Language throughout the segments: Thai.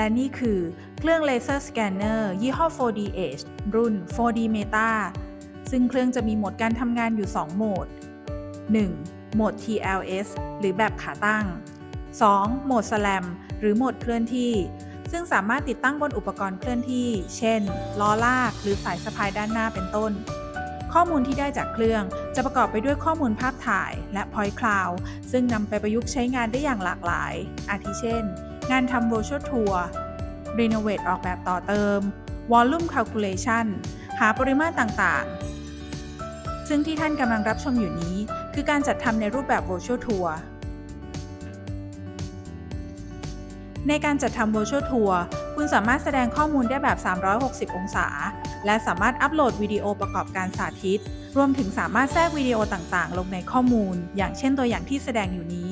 และนี่คือเครื่องเลเซอร์สแกนเนอร์ยี่ห้อ 4D Edge รุ่น 4D Meta ซึ่งเครื่องจะมีโหมดการทำงานอยู่ 2 โหมด 1. โหมด TLS หรือแบบขาตั้ง 2. โหมด SLAM หรือโหมดเคลื่อนที่ ซึ่งสามารถติดตั้งบนอุปกรณ์เคลื่อนที่ เช่น ล้อลากหรือสายสะพายด้านหน้าเป็นต้น ข้อมูลที่ได้จากเครื่องจะประกอบไปด้วยข้อมูลภาพถ่ายและ Point Cloud ซึ่งนำไปประยุกต์ใช้งานได้อย่างหลากหลาย อาทิเช่น งานทำ Virtual Tour Renovate ออกแบบต่อเติม Volume Calculation หาปริมาตรต่างๆ ซึ่งที่ท่านกำลังรับชมอยู่นี้ คือการจัดทำในรูปแบบ Virtual Tour ในการจัดทำ Virtual Tour คุณสามารถแสดงข้อมูลได้แบบ 360 องศา และสามารถอัปโหลดวิดีโอประกอบการสาธิต รวมถึงสามารถแทรกวิดีโอต่างๆ ลงในข้อมูล อย่างเช่นตัวอย่างที่แสดงอยู่นี้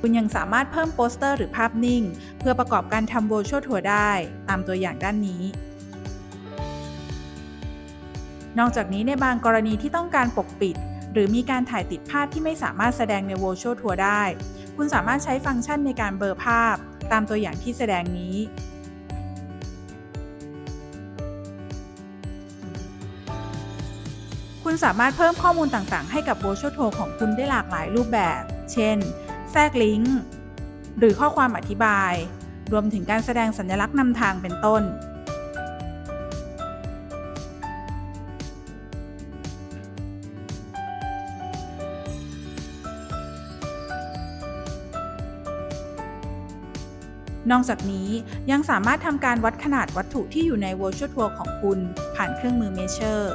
คุณยังสามารถเพิ่มโปสเตอร์หรือภาพนิ่ง เพื่อประกอบการทำ Virtual Tour ได้ ตามตัวอย่างด้านนี้ นอกจากนี้ในบางกรณีที่ต้องการปกปิด หรือมีการถ่ายติดภาพที่ไม่สามารถแสดงใน Virtual Tour ได้ คุณสามารถใช้ฟังก์ชันในการเบลอภาพ ตามตัวอย่างที่แสดงนี้คุณสามารถเพิ่มข้อมูลต่างๆ ให้กับ Virtual Tour ของคุณได้หลากหลายรูปแบบ เช่น แทรกลิงก์ หรือข้อความอธิบาย รวมถึงการแสดงสัญลักษณ์นำทางเป็นต้น นอกจากนี้ยังสามารถทำการวัดขนาดวัตถุที่อยู่ใน Virtual Tour ของคุณ ผ่านเครื่องมือ Measure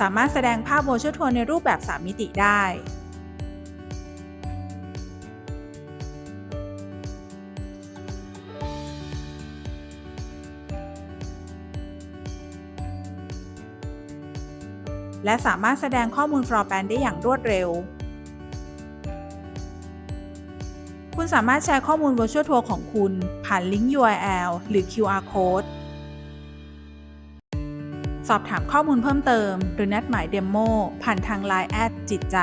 สามารถแสดงภาพ Virtual Tour ในรูปแบบ 3 มิติได้ และสามารถแสดงข้อมูล floor plan ได้อย่างรวดเร็ว คุณสามารถแชร์ข้อมูล Virtual Tour ของคุณ ผ่านลิงก์ URL หรือ QR Code สอบถามข้อมูลเพิ่มเติม หรือนัดหมายเดโมผ่านทาง Line แอดจิตใจ